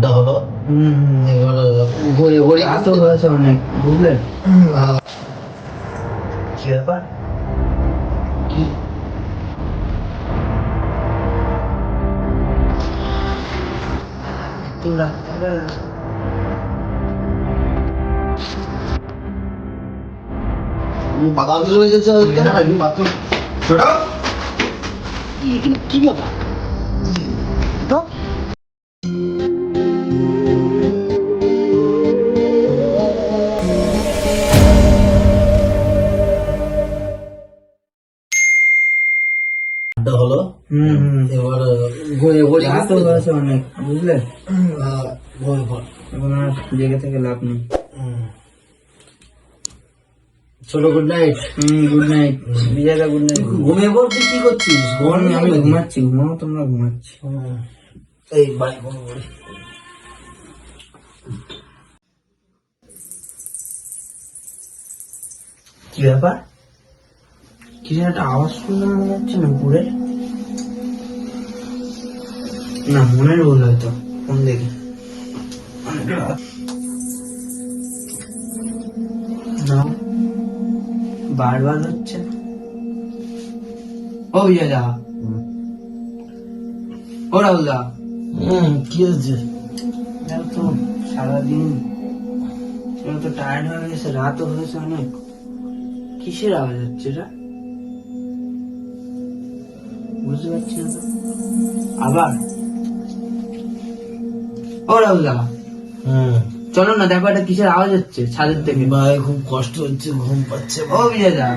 আড্ডা হলো। ঘুরে ঘুরে রাত হয়েছে অনেক কি ব্যাপার? কি? রাত্রে কি ব্যাপার? ঘুরে ঘুরে রাত হয়েছে অনেক বুঝলে? ঘুরে ঘুরে এখন আর জেগে থেকে লাভ নেই। ছোট good night hmm good night বিজয়দা গুড নাইট ঘুমিয়ে পড় তুই কি করছিস? আমি আমি ঘুমাচ্ছি ঘুমাও তোমরা ঘুমাচ্ছি। এই বাড়ি ঘুমে কি ব্যাপার? কিছু একটা আওয়াজ শুনলাম মনে হচ্ছে না উপরে? না মনের ভুল হয়তো। ফোন দেখি। বারবার হচ্ছে? ও বিজয়দা ও রাহুলদা হুম কি দেখো তো সারাদিন তো টায়ার্ড হয়ে গেছে রাতও হয়েছে অনেক। কিসের আওয়াজ হচ্ছে এটা? বুঝতে পারছি না আবার? ও রাহুলদা হুম চলো না দেখো এটা কিসের আওয়াজ হচ্ছে ছাদের থেকে। ভাই খুব কষ্ট হচ্ছে ঘুম পাচ্ছে ও বিজয়দা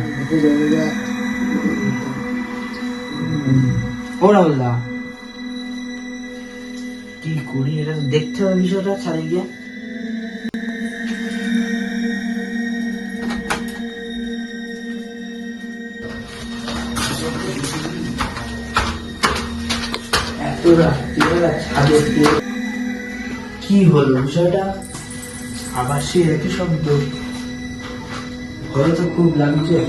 ও রাহুলদা কি করি এটা দেখতে হবে বিষয়টা ছাদে গিয়ে। এত রাত্রিবেলা ছাদে কে- হলো বিষয়টা? আবার সে একই শব্দ। ভয় তো খুব লাগছে।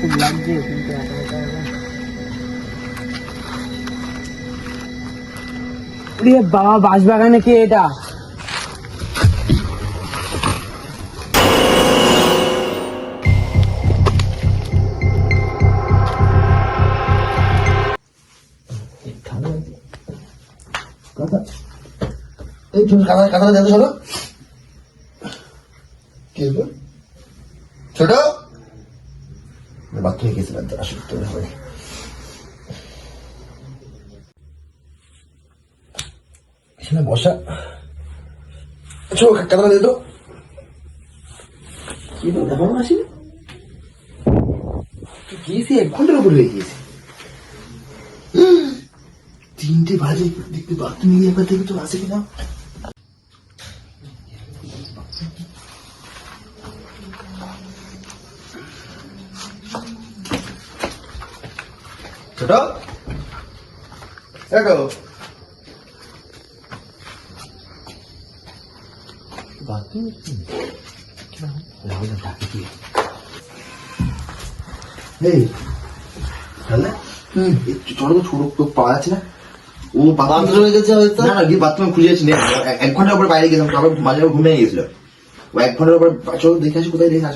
খুব লাগছে বাবা, বাঁশবাগানে কে এটা? এই তুমি কি ছোট? গেছিলাম আসি গিয়েছি? এক ঘণ্টার উপরে হয়ে তিনটে বাজে, দেখতে বাথরুমে গিয়ে একবার তো আছে কিনা। ছোট। দেখো। বাথরুমে ডাকে দিয়ে এই তাহলে? হুম। ছোট তো ছোট তো পাওয়া যাচ্ছে না। ও বাথরুমে গেছে হয়তো। না না গিয়ে বাথরুমে খুঁজে আসি এক ঘণ্টার উপরে বাইরে তারপর মাঝে ঘুমিয়ে গেছিল এক ঘণ্টার উপরে চলো দেখে আসি কোথায় দেখে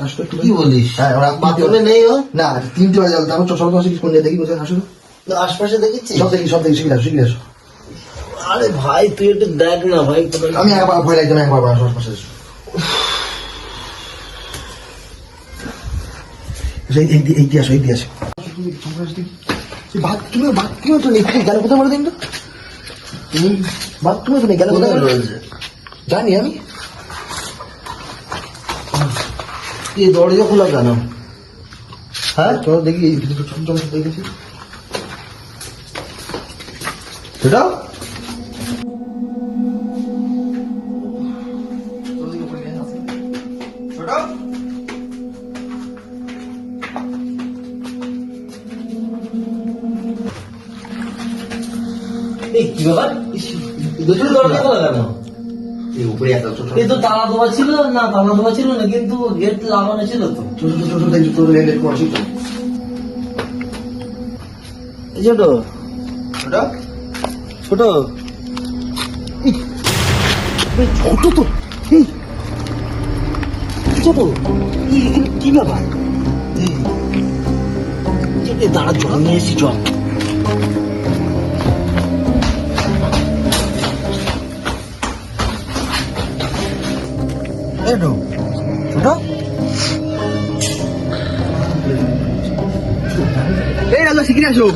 কি বলিস? হ্যাঁ বাথরুমে নেই ও? না তিনটে বাজে গেল তারপর দেখি কোথায় আশপাশে দেখেছি সব দেখি সব দেখি শিখে আসো শিখে আসো। আরে ভাই তুই একটু দেখ না ভাই আমি একবার ভয় লাগছে না একবার আসো। আশপাশে এই দিয়ে আসো এই দিয়ে আসো। বাথরুমে বাথরুমে তো নেই গেল কোথায় বলে দিন তো বাথরুমে তো নেই গেল কোথায় জানি আমি। কি দরজা খোলা কেন? হ্যাঁ চলো দেখি, এই ছোট ছোট দেখেছি। সেটা এই কি ব্যাপার? দুটো দরজা খোলা কেন? এই উপরে ছোট। তো তালা দেওয়া ছিল না তালা দেওয়া ছিল না কিন্তু গেট লাগানো ছিল তো। ছোট ছোট ছোট দেখছি তোর লেট করছি তো। এই ছোট। ছোট? এই, এই ছোট তো। এই ছোট। কি ব্যাপার? দাঁড়া জল নিয়ে এসছি জল এটো ছোট। এই রাজা শিখিয়ে আসো।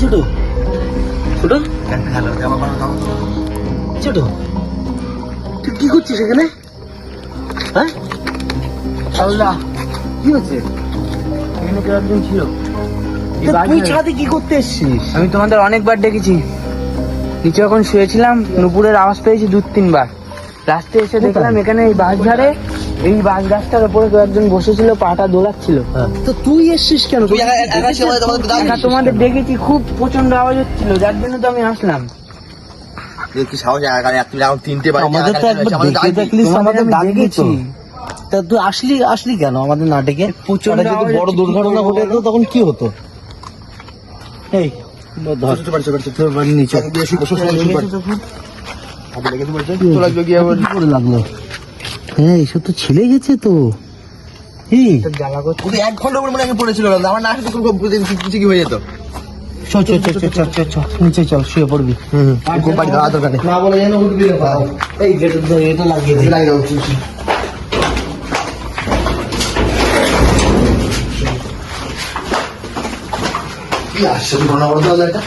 ছোট। ছোট? ছোট। তুই কি করছিস এখানে? হ্যাঁ? আল্লাহ। কি হচ্ছে? এখানে কেউ একজন ছিল এই তা বাঘ তুই ছাদে কি করতে এসছিস আমি তোমাদের অনেকবার ডেকেছি নিচে যখন শুয়েছিলাম নুপুরের আওয়াজ পেয়েছি দু তিনবার রাস্তায় এসে দেখলাম এখানে এই বাস ঝাড়ে এই বাস গাছটার উপরে কেউ একজন বসেছিল পাটা দোলাচ্ছিল তো তুই এসছিস কেন তোমাদের দেখেছি খুব প্রচণ্ড আওয়াজ হচ্ছিল যার জন্য তো আমি আসলাম কি সাহস এখন তিনটে বাড়ি আমাদের তো একবার দেখে আমাদের আমি দেখেছি। তা তুই আসলি আসলি কেন আমাদের নাটকে প্রচণ্ড যদি বড় দুর্ঘটনা ঘটে যেত তখন কি হতো? এই লাগল? হ্যাঁ এইসব তো ছিলে গেছে তো। এক ঘণ্টা মনে পড়েছিল আমার না আসলে খুব কিছু কি হয়ে যেত। চ চ চ চ চ চ চ নিচে চল শুয়ে পড়বি। কোম্পানি দেওয়া দরকার না বলে যেন উঠবি এই গেটের এটা লাগিয়ে লাগিয়ে কি আসছে ঘটনা বলতে হবে এটা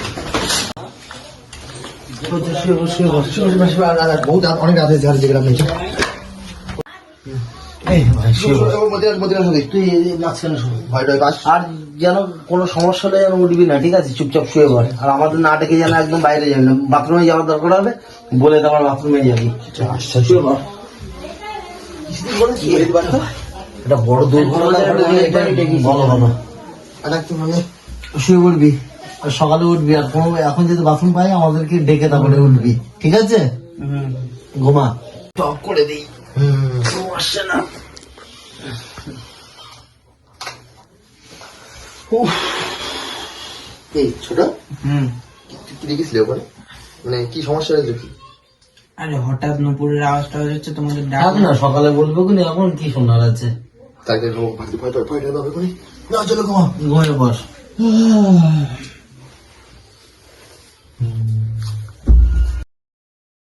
শুয়ে পড়, শুয়ে পড়। বহুত অনেক রাত হয়েছে আর যেগুলো যেন কোনো সমস্যা হলে যেন উঠবি না ঠিক আছে? চুপচাপ শুয়ে পড়ে। আর আমাদের নাটকে যেন একদম বাইরে যাবি না। বাথরুমে যাওয়ার দরকার হবে বলে তোমার বাথরুমে যাবি। পড়। এটা বড় দুর্ঘটনা বলো মানে? শুয়ে পড়বি সকালে উঠবি আর কোনো এখন যদি বাথরুম পাই আমাদেরকে ডেকে তারপরে উঠবি ঠিক আছে ঘুমা টপ করে দিই আসছে না এই ছোট হুম কি ওখানে মানে কি সমস্যা হয়েছে কি আরে হঠাৎ নুপুরের আওয়াজটা হচ্ছে তোমাদের ডাক না সকালে বলব এখন কি শোনার আছে তাকে ভয় ভয় বস